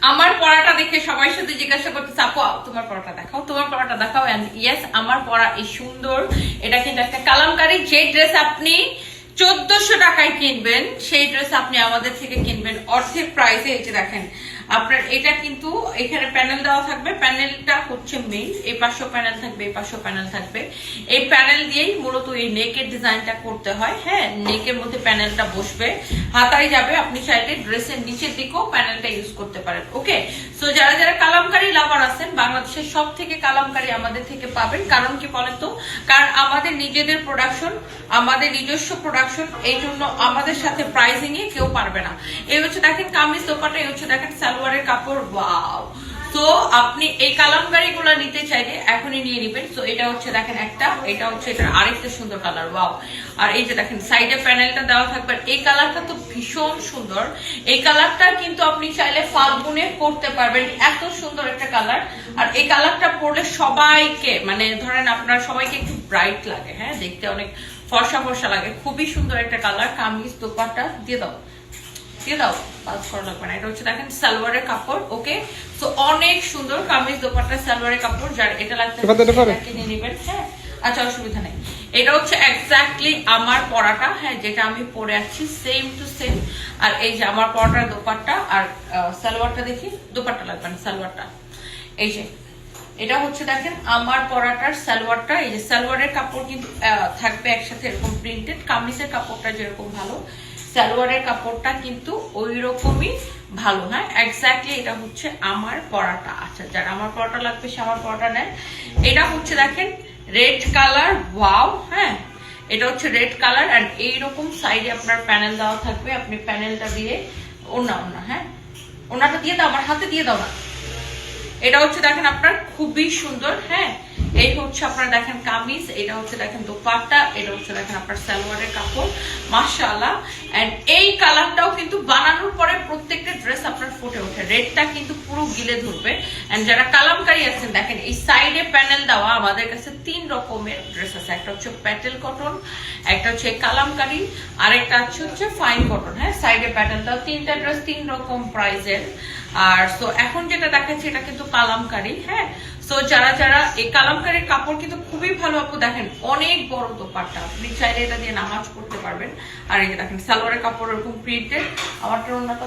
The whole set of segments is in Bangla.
আমার পড়াটা দেখে সবাই সাথে জিজ্ঞাসা করতেছে, আপু, তোমার পড়াটা দেখাও, তোমার পড়াটা দেখাও। এন্ড ইয়েস আমার পড়া এই সুন্দর। এটা কিন্তু একটা কালামকারী। যে ড্রেস আপনি চোদ্দশো টাকায় কিনবেন, সেই ড্রেস আপনি আমাদের থেকে কিনবেন। অর্ধেক প্রাইসে এই যে দেখেন আপনার এটা কিন্তু এখানে প্যানেল দেওয়া থাকবে। প্যানেলটা হচ্ছে মেইন এই পাশেও প্যানেল থাকবে, এই পাশেও প্যানেল থাকবে। এই প্যানেল দিয়েই মূলত এই নেকের ডিজাইনটা করতে হয়। হ্যাঁ নেকের মধ্যে প্যানেলটা বসবে। হাতায় যাবে, আপনি চাইলে ড্রেসের নিচের দিকেও প্যানেলটা ইউজ করতে পারেন। ওকে সো যারা যারা কালামকারী লাভার আছেন, বাংলাদেশের সব থেকে কালামকারী আমাদের থেকে পাবেন। কারণ কি বলেন তো? কারণ আমাদের নিজেদের প্রোডাকশন আমাদের নিজস্ব প্রোডাকশন এই জন্য আমাদের সাথে প্রাইসিং এ কেউ পারবে না। এই হচ্ছে দেখেন কামিজ দোপাটা এই হচ্ছে দেখেন সালোয়ারের কাপড় ওয়াও তো আপনি এই কালামকারি গুলো নিতে চাইলে এখনই নিয়ে নিবেন। তো এটা হচ্ছে দেখেন একটা, এটা হচ্ছে এটা আরেকটা সুন্দর কালার ওয়াও আর এই যে দেখেন সাইডে প্যানেলটা দেওয়া থাকবে। এই কালারটা তো ভীষণ সুন্দর। এই কালারটা কিন্তু আপনি চাইলে ফাল্গুনে করতে পারবেন। এত সুন্দর একটা কালার আর এই কালারটা পরলে সবাইকে মানে ধরেন আপনার সবাইকে একটু ব্রাইট লাগে হ্যাঁ? দেখতে অনেক ফর্সা ফর্সা লাগে। খুবই সুন্দর একটা কালার কামিজ দোপাটা দিয়ে দাও। দিয়ে দাও কাজ করা লাগবে না। এটা হচ্ছে দেখেন সালোয়ারের কাপড় ওকে তো অনেক সুন্দর কামিজ দোপাট্টা সালোয়ারের কাপড় যার এটা লাগতে এবার দিতে পারে? কিনে নেবেন হ্যাঁ? আচ্ছা অসুবিধা নেই। এটা হচ্ছে এক্স্যাক্টলি আমার পরাটা হ্যাঁ যেটা আমি পরে আছি সেম টু সেম আর এই যে আমার পরাটার দোপাট্টা আর সালোয়ারটা দেখি দোপাট্টা লাগবে না সালোয়ারটা। এই যে এটা হচ্ছে দেখেন আমার পরাটার সালোয়ারটা। এই যে সালোয়ারের কাপড় কিন্তু থাকবে একসাথে এরকম প্রিন্টেড কামিজের কাপড়টা যেরকম ভালো। সালোয়ারের কাপড়টা কিন্তু ওই রকমই ভালো হ্যাঁ এক্স্যাক্টলি এটা হচ্ছে আমার পরাটা। আচ্ছা যারা আমার পরাটা লাগবে সে আমার পরাটা নেন এটা হচ্ছে দেখেন রেড কালার, ওয়াও হ্যাঁ। এটা হচ্ছে রেড কালার অ্যান্ড এইরকম সাইডে আপনার প্যানেল দেওয়া থাকবে। আপনি প্যানেলটা দিয়ে ওনা ওনা হ্যাঁ। ওনাটা দিয়ে দাও, আমার হাতে দিয়ে দাও না। এটা হচ্ছে দেখেন আপনার খুবই সুন্দর হ্যাঁ। এই হচ্ছে আপনার দেখেন কামিজ, এটা হচ্ছে দেখেন দোপাট্টা, এটা হচ্ছে দেখেন আপনার সালোয়ারের কাপড়। মাশাআল্লাহ। এই কালারটাও কিন্তু বানানোর পরে প্রত্যেকটা ড্রেস আপনার ফুটে ওঠে। রেডটা কিন্তু পুরো গিলে ধরবে। যারা কালামকারী আছেন, দেখেন এই সাইডে প্যানেল দেওয়া আমাদের কাছে তিন রকমের ড্রেস আছে। একটা হচ্ছে প্যাটেল কটন একটা হচ্ছে কালামকারী। আরেকটা হচ্ছে হচ্ছে ফাইন কটন হ্যাঁ? সাইডে দেওয়া তিনটা ড্রেস তিন রকম প্রাইজের আর সো এখন যেটা দেখাচ্ছি, এটা কিন্তু কালামকারী হ্যাঁ? সো যারা যারা এই কালামকারীর কাপড় কিন্তু খুবই ভালো আপু, দেখেন, অনেক বড় আপনি চাইলে এটা দিয়ে নামাজ করতে পারবেন। আর এই দেখেন, সালোয়ারের কাপড়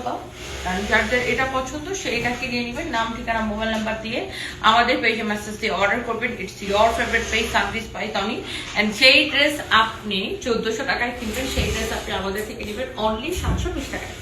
দাও। কারণ এটা পছন্দ সেইটাকে নিয়ে নেবেন নাম, ঠিকানা মোবাইল নাম্বার দিয়ে আমাদের পেজে মেসেজ দিয়ে অর্ডার করবেন। ইটস ফেভারিট পেজ সানরিজ পাই তনি এন্ড সেই ড্রেস আপনি চোদ্দশো টাকায় কিনবেন, সেই ড্রেস আপনি আমাদের থেকে নেবেন অনলি সাতশো টাকায়